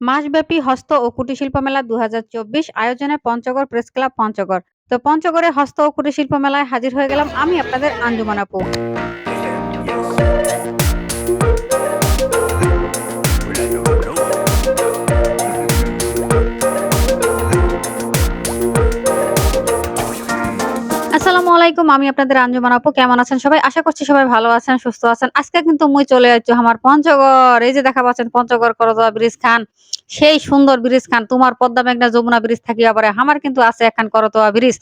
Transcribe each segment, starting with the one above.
মাসব্যাপী হস্ত ও কুটিরশিল্প মেলা দু হাজার চব্বিশ আয়োজনে পঞ্চগড় প্রেস ক্লাব পঞ্চগড়। তো পঞ্চগড়ে হস্ত ও কুটিরশিল্প মেলায় হাজির হয়ে গেলাম আমি আপনাদের আঞ্জুমান আপু। আলাইকুম, আমি আপনাদের আঞ্জুমান আপু। কেমন আছেন সবাই? আশা করছি সবাই ভালো আছেন, সুস্থ আছেন। আজকে কিন্তু মুই চলে যাচ্ছি আমার পঞ্চগড়। এই যে দেখা পাচ্ছেন পঞ্চগড় করদোয়া ব্রিজ খান। সেই সুন্দর ব্রিজ খান। তোমার পদ্মা মেঘনা যমুনা ব্রিজ থাকিয়া পারে আমার কিন্তু আছে এখন করতোয়া ব্রিজ।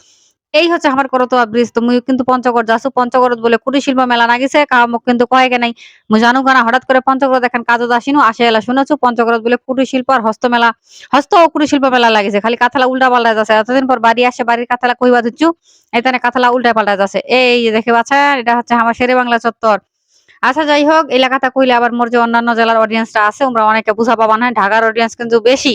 এই হচ্ছে আমার করতোয়া ব্রিজ তুমি কিন্তু পঞ্চগড় যাচ্ছ পঞ্চগড় বলে কুটির শিল্প মেলা নাগিছে কামক কিন্তু কয়েক নাই। মুই জানো না হঠাৎ করে পঞ্চগড় দেখেন কাজত আসিনু, আসে এলা শুনেছো পঞ্চগড় বলে কুটির শিল্প আর হস্ত মেলা, হস্ত ও কুটির শিল্প মেলা লাগিছে। খালি কাথালা উল্টা পাল্টা যাচ্ছে। এতদিন পর বাড়ি আসে, বাড়ির কাথালা কইবা দিচ্ছু এখানে কাথালা উল্টা পাল্টা যাচ্ছে। এই যে দেখে পাচ্ছেন, এটা হচ্ছে আমার শেরে বাংলা চত্বর। আচ্ছা যাই হোক, এলাকাটা কইলে আবার মোর যে অন্যান্য জেলার অডিয়েন্সটা আছে তোমরা অনেকে বুঝা পাবা না, ঢাকার অডিয়েন্স কিন্তু বেশি।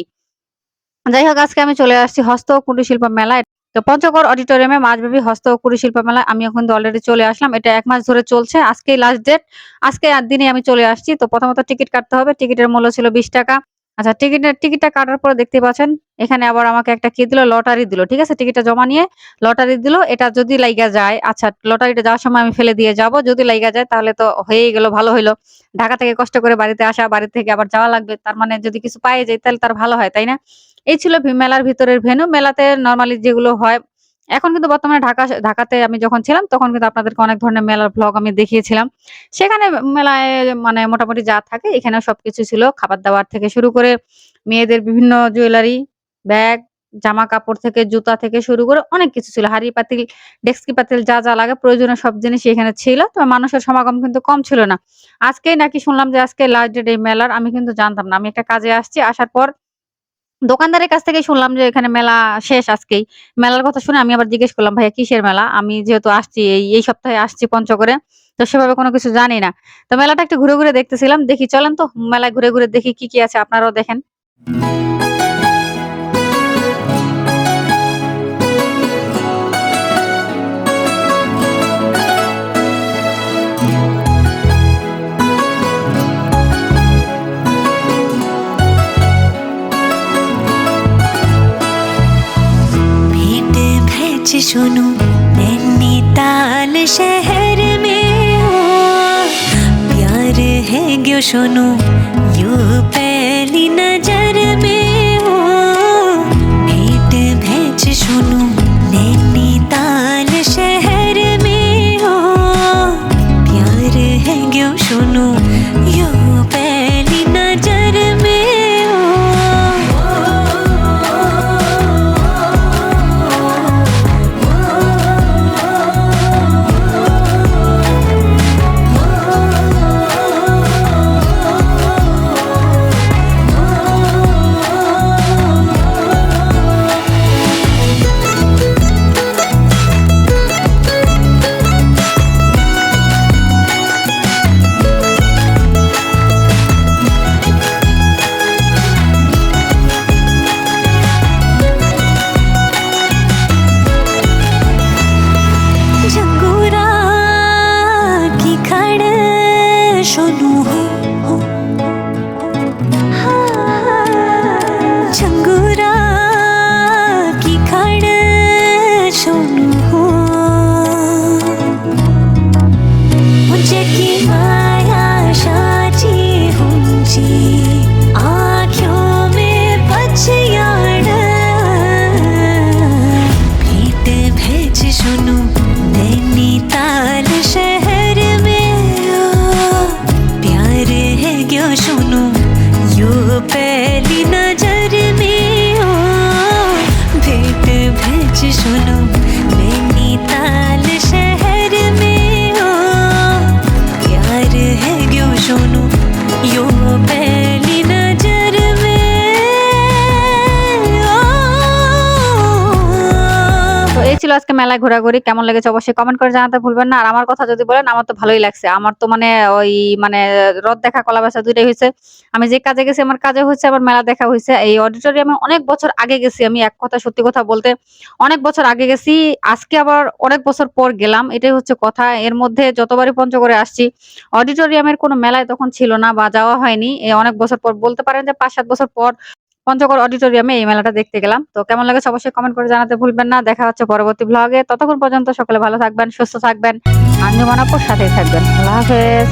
যাই হোক, আজকে আমি চলে আসছি হস্ত কুটির শিল্প মেলায়। তো পঞ্চগড় অডিটোরিয়ামে মাঝব্যাপী হস্ত ও কুড়ি শিল্প মেলায় আমি এখন অলরেডি চলে আসলাম। এটা এক মাস ধরে চলছে। আজকেই লাস্ট ডেট আজকে আর দিনে আমি চলে আসছি। তো প্রথমত টিকিট কাটতে হবে। টিকিটের মূল্য ছিল বিশ টাকা। আচ্ছা টিকিটের টিকিটটা কাটার পরে দেখতে পাচ্ছেন, এখানে আবার আমাকে একটা কি দিল? লটারি দিল, ঠিক আছে? টিকিটটা জমা নিয়ে লটারি দিল, এটা যদি লাইগা যায় আচ্ছা লটারিটা যাওয়ার সময় আমি ফেলে দিয়ে যাব, যদি লাইগা যায় তাহলে তো হয়েই গেল, ভালো হইল। ঢাকা থেকে কষ্ট করে বাড়িতে আসা, বাড়ি থেকে আবার যাওয়া লাগবে, তার মানে যদি কিছু পাই যায় তাহলে তার ভালো হয়, তাই না? এই ছিল মেলার ভিতরের ভেনু মেলাতে নর্মালি যেগুলো হয় এখন কিন্তু বর্তমানে ঢাকা ঢাকাতে আমি যখন ছিলাম, তখন কিন্তু আপনাদেরকে অনেক ধরনের মেলার ব্লগ আমি দেখিয়েছিলাম। সেখানে মেলায় মানে মোটামুটি যা থাকে এখানে সবকিছু ছিল। খাবার দাবার থেকে শুরু করে মেয়েদের বিভিন্ন জুয়েলারি ব্যাগ জামা কাপড় থেকে, জুতা থেকে শুরু করে অনেক কিছু ছিল। হাড়ি পাতিল ডেস্কি পাতিল যা যা লাগে, প্রয়োজনীয় সব জিনিস এখানে ছিল। তো মানুষের সমাগম কিন্তু কম ছিল না। আজকেই নাকি শুনলাম যে আজকে লাস্ট ডেট এই মেলার, আমি কিন্তু জানতাম না। আমি একটা কাজে আসছি, আসার পর দোকানদারের কাছ থেকে শুনলাম যে এখানে মেলা শেষ আজকেই। মেলার কথা শুনে আমি আবার জিজ্ঞেস করলাম, ভাইয়া, কিসের মেলা? আমি যেহেতু আসছি, এই এই সপ্তাহে আসছি পঞ্চগড়ে তো সেভাবে কোনো কিছু জানি না। তো মেলাটা একটু ঘুরে ঘুরে দেখতেছিলাম, দেখি চলেন তো, মেলায় ঘুরে ঘুরে দেখি কি কি আছে, আপনারাও দেখেন। सुनो नैनीताल शहर में हो। प्यार है ग्यो सुनो यो पहली नजर شد your bed. ছিল আজকে মেলায় ঘোরাঘুরি, কেমন লেগেছে অবশ্যই কমেন্ট করে জানাতে ভুলবেন না। আর আমার কথা যদি বলেন, আমার তো ভালোই লাগছে। আমার তো মানে ওই মানে রদ দেখা, কলা বেচা দুইটাই হয়েছে। আমি যে কাজে গেছি, আমার কাজে হয়েছে, আবার মেলা দেখা হয়েছে। এই অডিটোরিয়ামে অনেক বছর আগে গেছি আমি, এক কথা সত্যি কথা বলতে। অনেক বছর আগে গেছি, আজকে আবার অনেক বছর পর গেলাম, এটাই হচ্ছে কথা। এর মধ্যে যতবারই পঞ্চগড়ে আসছি অডিটোরিয়ামের কোনো মেলায় তখন ছিল না বা যাওয়া হয়নি। এই অনেক বছর পর, বলতে পারেন যে পাঁচ সাত বছর পর পঞ্চগর অডিটোরিয়ামে এই মেলাটা দেখতে গেলাম। তো কেমন লাগে অবশ্যই কমেন্ট করে জানাতে ভুলবেন না। দেখা হচ্ছে পরবর্তী ব্লগে ততক্ষণ পর্যন্ত সকলে ভালো থাকবেন, সুস্থ থাকবেন। আঞ্জুমানাপুর সাথেই থাকবেন। আল্লাহ হাফেজ।